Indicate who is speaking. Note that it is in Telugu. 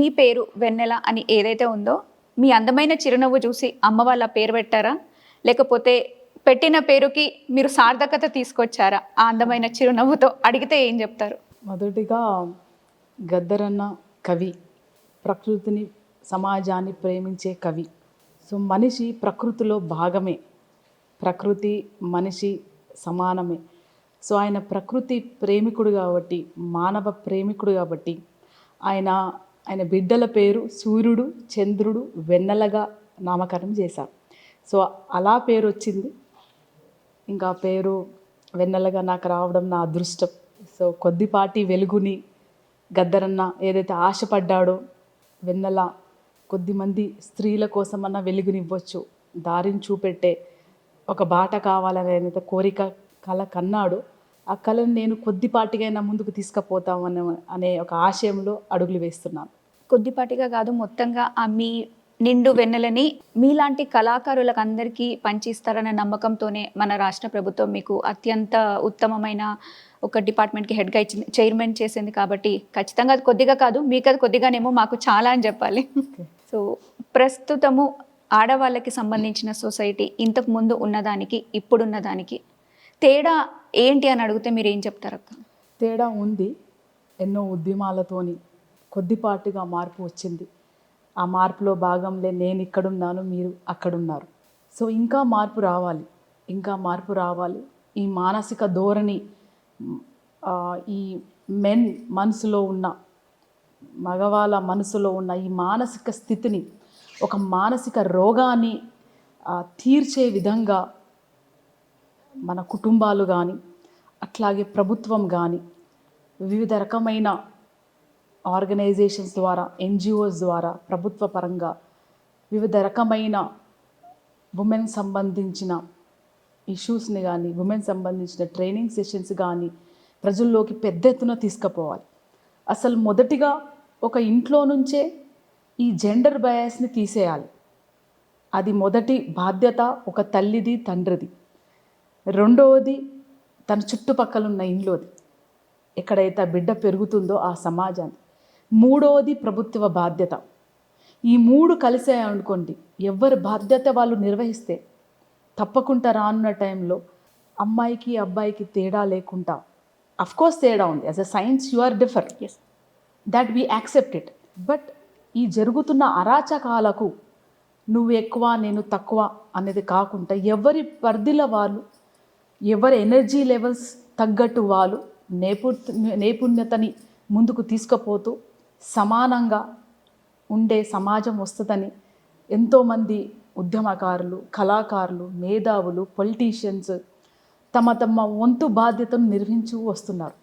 Speaker 1: మీ పేరు వెన్నెల అని ఏదైతే ఉందో మీ అందమైన చిరునవ్వు చూసి అమ్మ వాళ్ళ పేరు పెట్టారా? లేకపోతే పెట్టిన పేరుకి మీరు సార్థకత తీసుకొచ్చారా? ఆ అందమైన చిరునవ్వుతో అడిగితే ఏం చెప్తారు?
Speaker 2: మొదటిగా గద్దరన్న కవి ప్రకృతిని సమాజాన్ని ప్రేమించే కవి. సో మనిషి ప్రకృతిలో భాగమే. ప్రకృతి మనిషి సమానమే. సో ఆయన ప్రకృతి ప్రేమికుడు కాబట్టి మానవ ప్రేమికుడు కాబట్టి ఆయన ఆయన బిడ్డల పేరు సూర్యుడు చంద్రుడు వెన్నెలగా నామకరణం చేశారు. సో అలా పేరు వచ్చింది. ఇంకా పేరు వెన్నెలగా నాకు రావడం నా అదృష్టం. సో కొద్దిపాటి వెలుగుని గద్దరన్న ఏదైతే ఆశపడ్డాడో వెన్నెల కొద్దిమంది స్త్రీల కోసమన్నా వెలుగునివ్వచ్చు దారిని చూపెట్టే ఒక బాట కావాలనే కోరిక కళ కన్నాడు. ఆ కళను నేను కొద్దిపాటిగా ముందుకు తీసుకుపోతామని అనే ఒక ఆశయంలో అడుగులు వేస్తున్నాను.
Speaker 1: కొద్దిపాటిగా కాదు మొత్తంగా ఆ మీ నిండు వెన్నెలని మీలాంటి కళాకారులకు అందరికీ పంచిస్తారనే నమ్మకంతోనే మన రాష్ట్ర ప్రభుత్వం మీకు అత్యంత ఉత్తమమైన ఒక డిపార్ట్మెంట్కి హెడ్గా ఇచ్చింది చైర్మన్ చేసింది కాబట్టి ఖచ్చితంగా అది కొద్దిగా కాదు మీకు అది కొద్దిగానేమో మాకు చాలా అని చెప్పాలి. సో ప్రస్తుతము ఆడవాళ్ళకి సంబంధించిన సొసైటీ ఇంతకు ముందు ఉన్నదానికి ఇప్పుడున్న దానికి తేడా ఏంటి అని అడిగితే మీరు ఏం చెప్తారు అక్క
Speaker 2: తేడా ఉంది. ఎన్నో ఉద్యమాలతోని కొద్దిపాటుగా మార్పు వచ్చింది. ఆ మార్పులో భాగంలో నేను ఇక్కడున్నాను మీరు అక్కడున్నారు. సో ఇంకా మార్పు రావాలి. ఇంకా మార్పు రావాలి. ఈ మానసిక ధోరణి ఈ మెన్ మనసులో ఉన్న మగవాళ్ళ మనసులో ఉన్న ఈ మానసిక స్థితిని ఒక మానసిక రోగాన్ని తీర్చే విధంగా మన కుటుంబాలు కానీ అట్లాగే ప్రభుత్వం కానీ వివిధ రకమైన ఆర్గనైజేషన్స్ ద్వారా ఎన్జిఓస్ ద్వారా ప్రభుత్వ పరంగా వివిధ రకమైన ఉమెన్ సంబంధించిన ఇష్యూస్ని కానీ ఉమెన్ సంబంధించిన ట్రైనింగ్ సెషన్స్ కానీ ప్రజల్లోకి పెద్ద ఎత్తున తీసుకుపోవాలి. అసలు మొదటిగా ఒక ఇంట్లో నుంచే ఈ జెండర్ బయాస్ని తీసేయాలి. అది మొదటి బాధ్యత ఒక తల్లిది తండ్రిది. రెండవది తన చుట్టుపక్కల ఉన్న ఇంట్లోది ఎక్కడైతే ఆ బిడ్డ పెరుగుతుందో ఆ సమాజాన్ని మూడవది ప్రభుత్వ బాధ్యత. ఈ మూడు కలిసాయి అనుకోండి ఎవరి బాధ్యత వాళ్ళు నిర్వహిస్తే తప్పకుండా రానున్న టైంలో అమ్మాయికి అబ్బాయికి తేడా లేకుండా కోర్స్ తేడా ఉంది. As a science you are
Speaker 1: differs
Speaker 2: that we accept it but ఈ జరుగుతున్న అరాచకాలకు నువ్వు ఎక్కువ నేను తక్కువ అనేది కాకుండా ఎవరి పరిధిలో వాళ్ళు ఎవరి ఎనర్జీ లెవెల్స్ తగ్గట్టు వాళ్ళు నేపు నైపుణ్యతని ముందుకు తీసుకుపోతూ సమానంగా ఉండే సమాజం వస్తుందని ఎంతోమంది ఉద్యమకారులు కళాకారులు మేధావులు పొలిటీషియన్స్ తమ తమ వంతు బాధ్యతను నిర్వహించు వస్తున్నారు.